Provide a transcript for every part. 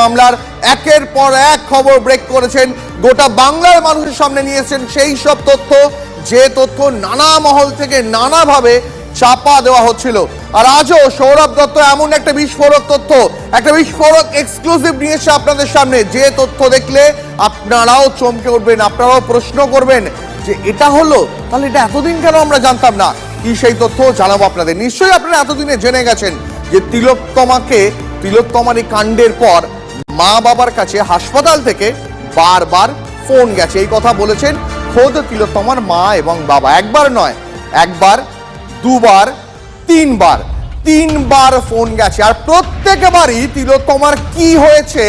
মামলার একের পর এক খবর ব্রেক করেছেন। গোটা বাংলার মানুষের সামনে নিয়েছেন সেই সব তথ্য। যে তথ্য নানা মহল থেকে নানাভাবে চাপা দেওয়া হচ্ছিল। আর আজও সৌরভ দত্ত এমন একটা বিস্ফোরক তথ্য, একটা বিস্ফোরক এক্সক্লুসিভ নিয়ে এসে আপনাদের সামনে। যে তথ্য দেখলে আপনারাও চমকে উঠবেন, আপনারাও প্রশ্ন করবেন যে এটা হলো? তাহলে এটা এতদিন কেন আমরা জানতাম না? কি সেই তথ্য? জানাব আপনাদের। নিশ্চয়ই আপনারা এতদিনে জেনে গেছেন যে তিলোত্তমাকে তিলোত্তমার এই কাণ্ডের পর মা বাবার কাছে হাসপাতাল থেকে বারবার ফোন গেছে। এই কথা বলেছেন খোদ তিলোত্তমার মা এবং বাবা। একবার নয়, একবার, দুবার, তিনবার তিনবার ফোন গেছে। আর প্রত্যেকবারই তিলোত্তমার কি হয়েছে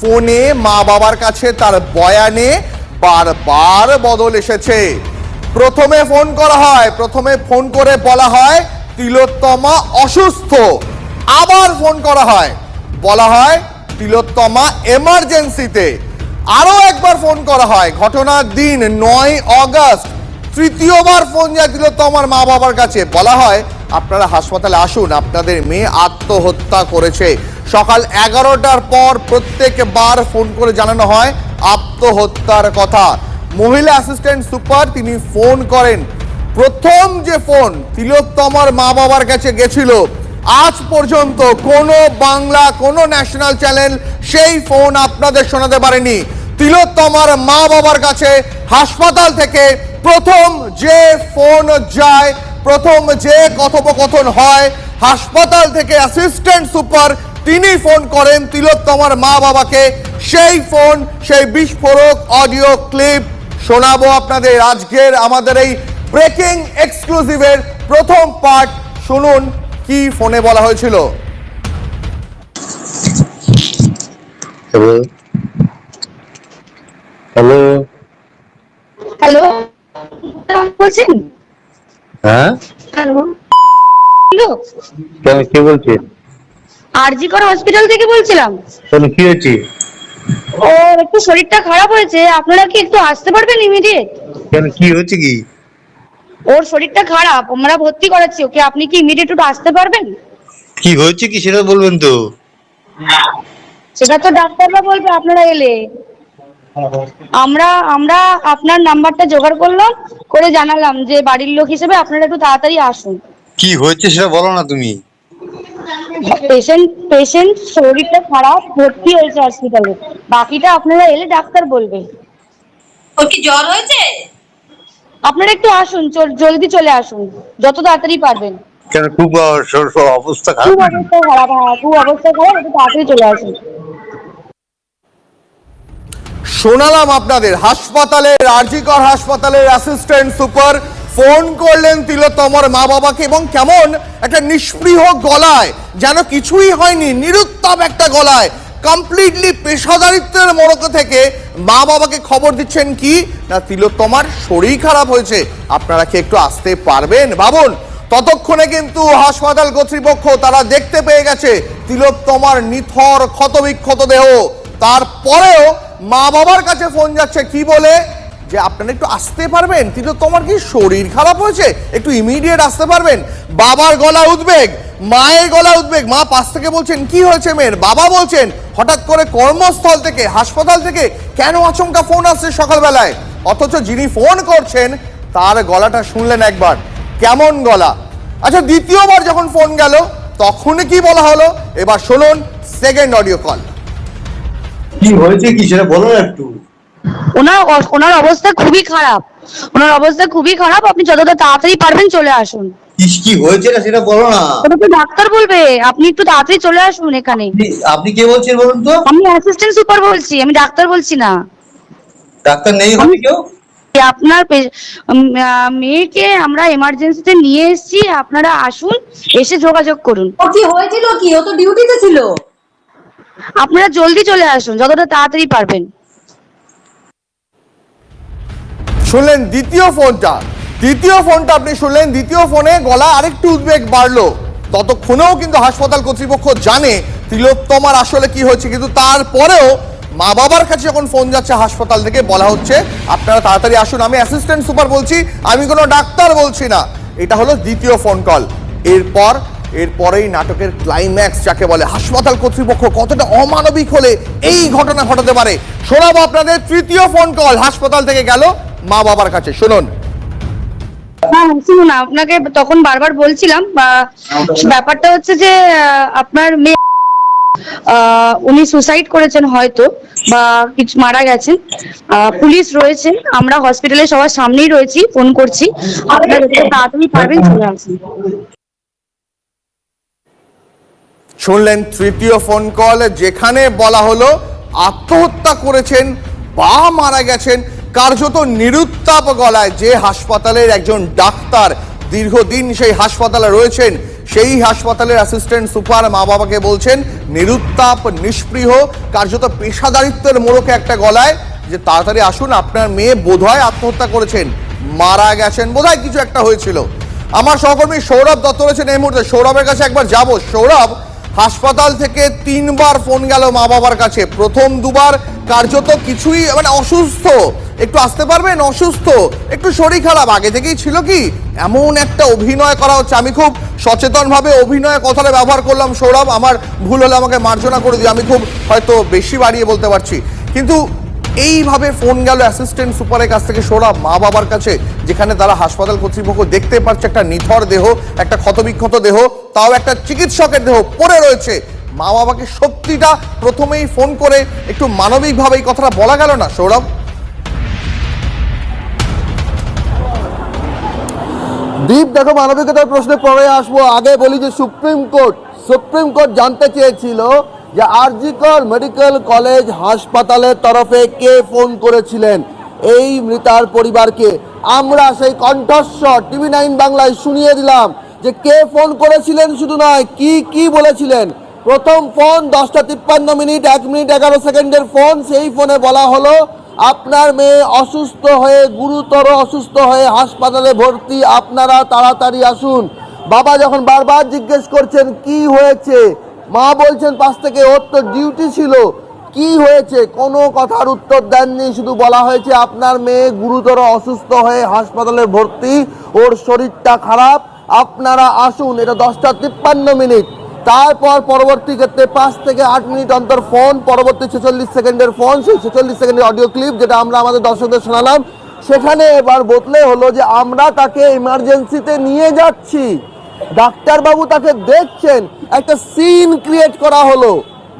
ফোনে মা বাবার কাছে তার বয়ানে বারবার বদল এসেছে। প্রথমে ফোন করা হয়, প্রথমে ফোন করে বলা হয়, তিলোত্তমা অসুস্থ। আবার ফোন করা হয়, বলা হয় তিলোত্তমা এমার্জেন্সিতে আরও একবার ফোন করা হয়। ঘটনার দিন নয় অগস্ট, তৃতীয়বার ফোন যায় তিলোত্তমার মা বাবার কাছে। বলা হয়, আপনারা হাসপাতালে আসুন, আপনাদের মেয়ে আত্মহত্যা করেছে। সকাল এগারোটার পর প্রত্যেকবার ফোন করে জানানো হয়, আত্মহত্যার কথা। মহিলা অ্যাসিস্ট্যান্ট সুপার তিনি ফোন করেন। প্রথম যে ফোন তিলোত্তমার মা বাবার কাছে গেছিল আজ পর্যন্ত কোনো বাংলা, কোনো ন্যাশনাল চ্যানেল সেই ফোন আপনাদের শোনাতে পারেনি। তিলোত্তমার মা বাবার কাছে হাসপাতাল থেকে প্রথম যে ফোন যায়, প্রথম যে কথোপকথন হয়, হাসপাতাল থেকে অ্যাসিস্ট্যান্ট সুপার তিনি ফোন করেন তিলোত্তমার মা বাবাকে। সেই ফোন সেই বিস্ফোরক অডিও ক্লিপ শোনাবো আপনাদের আজকের আমাদের এই ব্রেকিং এক্সক্লুসিভের প্রথম পার্ট শুনুন। কি ফোনে বলা হয়েছিল? হ্যালো? হ্যালো? হ্যালো? বলছেন হ্যাঁ? হ্যালো? হ্যালো? কেন কে বলছে? আরজিকর হসপিটাল থেকে বলছিলাম। কেন কি হয়েছে? ও একটু শরীরটা খারাপ হয়েছে। আপনারা কি একটু আসতে পারবেন ইমিডিয়েট কেন কি হয়েছে কি? ওর শরীরটা খারাপ আমরা ভর্তি করাচ্ছি ওকে আপনি কি ইমিডিয়েট একটু আসতে পারবেন? কি হয়েছে কি সেটা বলবেন তো? সেটা তো ডাক্তাররা বলবে আপনারা এলে। আমরা আমরা আপনার নাম্বারটা জোগাড় করলাম করে জানালাম যে বাড়ির লোক হিসেবে আপনারা একটু তাড়াতাড়ি আসুন। কি হয়েছে সেটা বলো না তুমি। পেশেন্ট পেশেন্ট শরীরটা খারাপ ভর্তি হয়েছে হসপিটালে বাকিটা আপনারা এলে ডাক্তার বলবে। ওর কি জ্বর হয়েছে? আপনারা একটু আসুন জলদি চলে আসুন যত তাড়াতাড়ি পারবেন। কেন খুব অবস্থা খুব খারাপ অবস্থা খারাপ হ্যাঁ খুব অবস্থা খারাপ একটু তাড়াতাড়ি চলে আসুন। শোনালাম আপনাদের হাসপাতালের আরজিকর হাসপাতালের অ্যাসিস্ট্যান্ট সুপার ফোন করলেন তিলোত্তমার মা বাবাকে এবং কেমন? একটা নিষ্পৃহ গলায় যেন কিছুই হয়নি নিরুত্তাপ একটা গলায়। কমপ্লিটলি পেশাদারিত্বের মোড়ক থেকে মা বাবাকে খবর দিচ্ছেন কি? না তিলোত্তমার শরীর খারাপ হয়েছে। আপনারা কি একটু আসতে পারবেন? ভাবুন ততক্ষণে কিন্তু হাসপাতাল কর্তৃপক্ষ তারা দেখতে পেয়ে গেছে তিলোত্তমার নিথর ক্ষতবিক্ষত দেহ। তারপরেও মা বাবার কাছে ফোন যাচ্ছে, কি বলে? যে আপনারা একটু আসতে পারবেন? কিন্তু তোমার কি শরীর খারাপ হয়েছে? একটু ইমিডিয়েট আসতে পারবেন? বাবার গলা উদ্বেগ, মায়ের গলা উদ্বেগ। মা পাশ থেকে বলছেন, কি হয়েছে মেয়ের? বাবা বলছেন হঠাৎ করে কর্মস্থল থেকে হাসপাতাল থেকে কেন আচমকা ফোন আসছে সকালবেলায়? অথচ যিনি ফোন করছেন তার গলাটা শুনলেন একবার। কেমন গলা? আচ্ছা দ্বিতীয়বার যখন ফোন গেল তখনই কি বলা হলো? এবার শুনুন সেকেন্ড অডিও কল কি হয়েছে কি সেটা বলো একটু। ওনার ওনার অবস্থা খুবই খারাপ। ওনার অবস্থা খুবই খারাপ আপনি যতটা তাড়াতাড়ি পারবেন চলে আসুন। কি কি হয়েছে না সেটা বলো না। ওটা তো ডাক্তার বলবে। আপনি একটু তাড়াতাড়ি চলে আসুন এখানে। আপনি- কে বলছেন বলুন তো? আমি অ্যাসিস্ট্যান্ট সুপার বলছি আমি ডাক্তার বলছি না। ডাক্তার নেই হবে কেউ? আপনার মেয়েকে আমরা এমার্জেন্সিতে নিয়ে এসেছি আপনারা আসুন এসে যোগাযোগ করুন। কি হয়েছিল কি? ও তো ডিউটিতে ছিল? আপনারা জলদি চলে আসুন যতটা তাড়াতাড়ি পারবেন। শুনলেন দ্বিতীয় ফোনটা। দ্বিতীয় ফোনটা আপনি শুনলেন, দ্বিতীয় ফোনে গলা আরেকটু উদ্বেগ বাড়লো। ততক্ষণেও কিন্তু হাসপাতাল কর্তৃপক্ষ জানে তিলোত্তমার আসলে কি হয়েছে, কিন্তু তারপরেও মা বাবার কাছে যখন ফোন যাচ্ছে হাসপাতাল থেকে, বলা হচ্ছে, আপনারা তাড়াতাড়ি আসুন, আমি অ্যাসিস্ট্যান্ট সুপার বলছি, আমি কোনো ডাক্তার বলছি না। এটা হলো দ্বিতীয় ফোন কল এরপর, এরপরেই নাটকের ক্লাইম্যাক্স যাকে বলে, হাসপাতাল কর্তৃপক্ষ কতটা অমানবিক হলে এই ঘটনা ঘটাতে পারে? শোনাবো আপনাদের তৃতীয় ফোন কল হাসপাতাল থেকে গেল মা বাবার কাছে। শুনুন। হ্যাঁ শুনুন আপনাকে তখন বারবার বলছিলাম ব্যাপারটা হচ্ছে যে আপনার মেয়ে উনি সুসাইড করেছেন হয়তো, বা কিছু মারা গেছেন পুলিশ রয়েছেন আমরা হসপিটালে সবার সামনেই রয়েছি ফোন করছি, আপনারা তাড়াতাড়ি পারবেন চলে আসুন। শুনলেন তৃতীয় ফোন কল যেখানে বলা হলো আত্মহত্যা করেছেন, বা মারা গেছেন কার্যত নিরুত্তাপ গলায় যে হাসপাতালের একজন ডাক্তার দীর্ঘদিন সেই হাসপাতালে রয়েছেন, সেই হাসপাতালের অ্যাসিস্ট্যান্ট সুপার মা বাবাকে বলছেন, নিরুত্তাপ নিষ্পৃহ কার্যত পেশাদারিত্বের মোড়কে একটা গলায় যে তাড়াতাড়ি আসুন, আপনার মেয়ে বোধহয় আত্মহত্যা করেছেন, মারা গেছেন, বোধহয় কিছু একটা হয়েছিল। আমার সহকর্মী সৌরভ দত্ত রয়েছেন এই মুহূর্তে। সৌরভের কাছে একবার যাব। সৌরভ, হাসপাতাল থেকে তিনবার ফোন গেল মা বাবার কাছে। প্রথম দুবার কার্যত কিছুই মানে অসুস্থ। একটু আসতে পারবেন? অসুস্থ। একটু শরীর খারাপ। আগে থেকেই ছিল কি, এমন একটা অভিনয় করা হচ্ছে। আমি খুব সচেতনভাবে অভিনয় কথাটা ব্যবহার করলাম। সৌরভ, আমার ভুল হলে আমাকে মার্জনা করে দিই আমি খুব হয়তো বেশি বাড়িয়ে বলতে পারছি। কিন্তু এইভাবে ফোন গেল অ্যাসিস্ট্যান্ট সুপারের কাছ থেকে। সৌরভ, মা বাবার কাছে, যেখানে তারা হাসপাতাল কর্তৃপক্ষ দেখতে পাচ্ছে একটা নিথর দেহ, একটা ক্ষতবিক্ষত দেহ, তাও একটা চিকিৎসকের দেহ পড়ে রয়েছে। মা বাবাকে সত্যিটা প্রথমেই ফোন করে একটু মানবিকভাবে এই কথাটা বলা গেল না, সৌরভ? দীপ, দেখো মানবিকতার প্রশ্নে পরে আসব। আগে বলি যে সুপ্রিম কোর্ট সুপ্রিম কোর্ট জানতে চেয়েছিল যে আরজিকর মেডিকেল কলেজ হাসপাতালের তরফে কে ফোন করেছিলেন? এই মৃতার পরিবারকে। আমরা সেই কণ্ঠস্বর টিভি নাইন বাংলায় শুনিয়ে দিলাম যে কে ফোন করেছিলেন শুধু নয়, কি কি বলেছিলেন? প্রথম ফোন দশটা তিপ্পান্ন মিনিট, এক মিনিট এগারো সেকেন্ডের ফোন, সেই ফোনে বলা হলো আপনার মেয়ে অসুস্থ হয়ে, গুরুতর অসুস্থ হয়ে হাসপাতালে ভর্তি, আপনারা তাড়াতাড়ি আসুন। বাবা যখন বারবার জিজ্ঞেস করছেন, কি হয়েছে? মা বলছেন, পাশ থেকে ওর তো ডিউটি ছিল। কি হয়েছে? কোনো কথার উত্তর দেননি, শুধু বলা হয়েছে, আপনার মেয়ে গুরুতর অসুস্থ হয়ে হাসপাতালে ভর্তি, ওর শরীরটা খারাপ, আপনারা আসুন। এটা দশটা তিপ্পান্ন মিনিট। তারপর পরবর্তী ক্ষেত্রে পাঁচ থেকে আট মিনিট অন্তর ফোন, পরবর্তী ছেচল্লিশ সেকেন্ডের ফোন, সেই ছেচল্লিশ সেকেন্ডের অডিও ক্লিপ যেটা আমরা আমাদের দর্শকদের শোনালাম। সেখানে এবার বদলে হলো যে আমরা তাকে ইমার্জেন্সিতে নিয়ে যাচ্ছি। ডাক্তারবাবু তাকে দেখছেন, একটা সিন ক্রিয়েট করা হলো।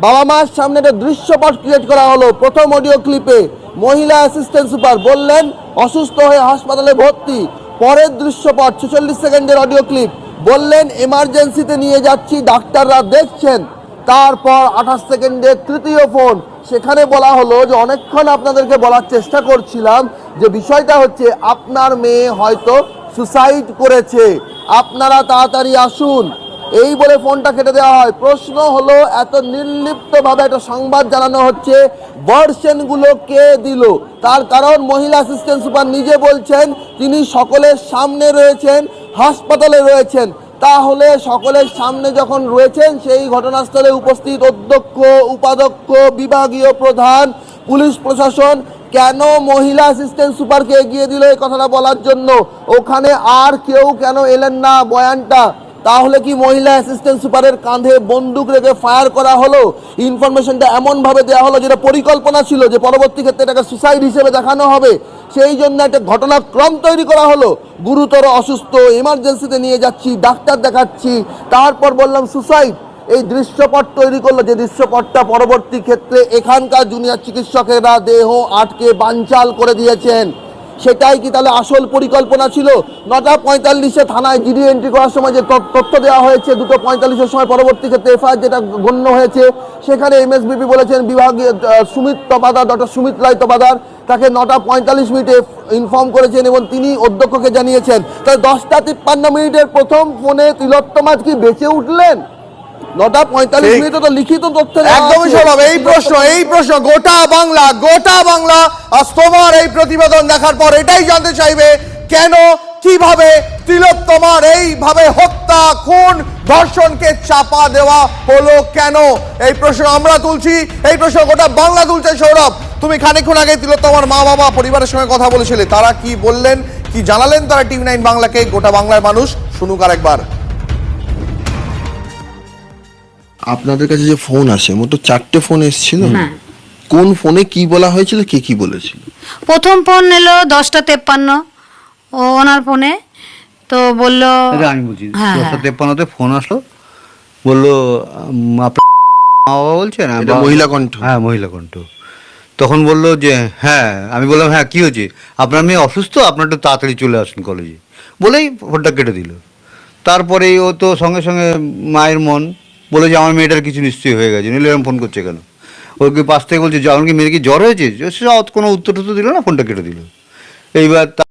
বাবা মার সামনে একটা দৃশ্যপট ক্রিয়েট করা হলো প্রথম অডিও ক্লিপে। মহিলা অ্যাসিস্ট্যান্ট সুপার বললেন, অসুস্থ হয়ে হাসপাতালে ভর্তি। পরের দৃশ্যপট, ছেচল্লিশ সেকেন্ডের অডিও ক্লিপ। বললেন এমার্জেন্সিতে নিয়ে যাচ্ছি, ডাক্তাররা দেখছেন। তারপর আঠাশ সেকেন্ডের তৃতীয় ফোন। সেখানে বলা হলো যে, অনেকক্ষণ আপনাদেরকে বলার চেষ্টা করছিলাম, যে বিষয়টা হচ্ছে, আপনার মেয়ে হয়তো সুসাইড করেছে। আপনারা তাড়াতাড়ি আসুন। এই বলে ফোনটা কেটে দেওয়া হয়। প্রশ্ন হলো, এত নির্লিপ্তভাবে একটা সংবাদ জানানো হচ্ছে ভার্সনগুলো কে দিল? তার কারণ মহিলা অ্যাসিস্ট্যান্ট সুপার নিজে বলছেন, তিনি সকলের সামনে রয়েছেন হাসপাতালে রয়েছেন। তাহলে সকলের সামনে যখন রয়েছেন, সেই ঘটনাস্থলে উপস্থিত অধ্যক্ষ, উপাধ্যক্ষ, বিভাগীয় প্রধান, পুলিশ প্রশাসন, কেন মহিলা অ্যাসিস্ট্যান্ট সুপারকে এগিয়ে দিল এই কথাটা বলার জন্য? ওখানে আর কেউ কেন এলেন না বয়ানটা? তাহলে কি মহিলা অ্যাসিস্ট্যান্ট সুপারের কাঁধে বন্দুক রেখে ফায়ার করা হলো? ইনফরমেশনটা এমনভাবে দেওয়া হলো যেটা পরিকল্পনা ছিল যে পরবর্তী ক্ষেত্রে এটাকে সুসাইড হিসেবে দেখানো হবে। সেই জন্য একটা ঘটনাক্রম তৈরি করা হলো। গুরুতর অসুস্থ এমার্জেন্সিতে নিয়ে যাচ্ছি, ডাক্তার দেখাচ্ছি। তারপর বললাম সুসাইড এই দৃশ্যপট তৈরি করল। যে দৃশ্যপটটা পরবর্তী ক্ষেত্রে এখানকার জুনিয়র চিকিৎসকেরা দেহ আটকে বানচাল করে দিয়েছেন। সেটাই কি তাহলে আসল পরিকল্পনা ছিল? নটা পঁয়তাল্লিশে থানায় জিডি এন্ট্রি করার সময় যে তথ্য- দেওয়া হয়েছে, দুটো পঁয়তাল্লিশের সময় পরবর্তী ক্ষেত্রে এফআইআর যেটা গণ্য হয়েছে, সেখানে এমএসবিপি বলেছেন বিভাগীয় সুমিত তপাদার, ডক্টর সুমিত রায় তপাদার। তাকে নটা পঁয়তাল্লিশ মিনিটে ইনফর্ম করেছেন এবং তিনি অধ্যক্ষকে জানিয়েছেন। তাই দশটা তিপ্পান্ন মিনিটের প্রথম ফোনে তিলোত্তমাজ কি বেঁচে উঠলেন? নটা পঁয়তাল্লিশ। মিনিটে তো লিখিত তথ্য একদমই স্বভাব এই প্রশ্ন এই প্রশ্ন গোটা বাংলা গোটা বাংলা আজ তোমার এই প্রতিবেদন দেখার পর এটাই জানতে চাইবে কেন কীভাবে তিলোত্তমার এইভাবে হত্যা খুন ধর্ষণকে চাপা দেওয়া হলো কেন? এই প্রশ্ন আমরা তুলছি এই প্রশ্ন গোটা বাংলা তুলছে সৌরভ। তুমি খানিকক্ষণ আগে তিলোত্তমার মা বাবা পরিবারের সঙ্গে কথা বলেছিলে। তারা কি বললেন কি জানালেন তারা টিভি নাইন বাংলাকে? গোটা বাংলার মানুষ শুনুক আর একবার আপনাদের কাছে যে ফোন আসে মোট চারটে ফোন এসেছিল। হ্যাঁ। কোন ফোনে কি বলা হয়েছিল কে কি বলেছিল? প্রথম ফোন এলো দশটা তেপ্পান্ন। ও ওনার ফোনে তো বলল আমি বলছি হ্যাঁ, দশটা হ্যাঁ। তেপ্পান্নতে ফোন আসলো। বলল আপনার মা বাবা বলছেন? মহিলা কণ্ঠ। হ্যাঁ মহিলা কণ্ঠ। তখন বলল যে হ্যাঁ। আমি বললাম হ্যাঁ কী হয়েছে? আপনার মেয়ে অসুস্থ আপনার একটু তাড়াতাড়ি চলে আসুন কলেজে বলেই ফোনটা কেটে দিল। তারপরে ও তো সঙ্গে সঙ্গে মায়ের মন বলে যে, আমার মেয়েটার কিছু নিশ্চয়ই হয়ে গেছে। নিলে এরকম ফোন করছে কেন? ওকে পাশ থেকে বলছে, যে, আমার কি মেয়ের কি জ্বর হয়েছে? সে কোনো উত্তর টুত্তর দিল না, ফোনটা কেটে দিল। এইবার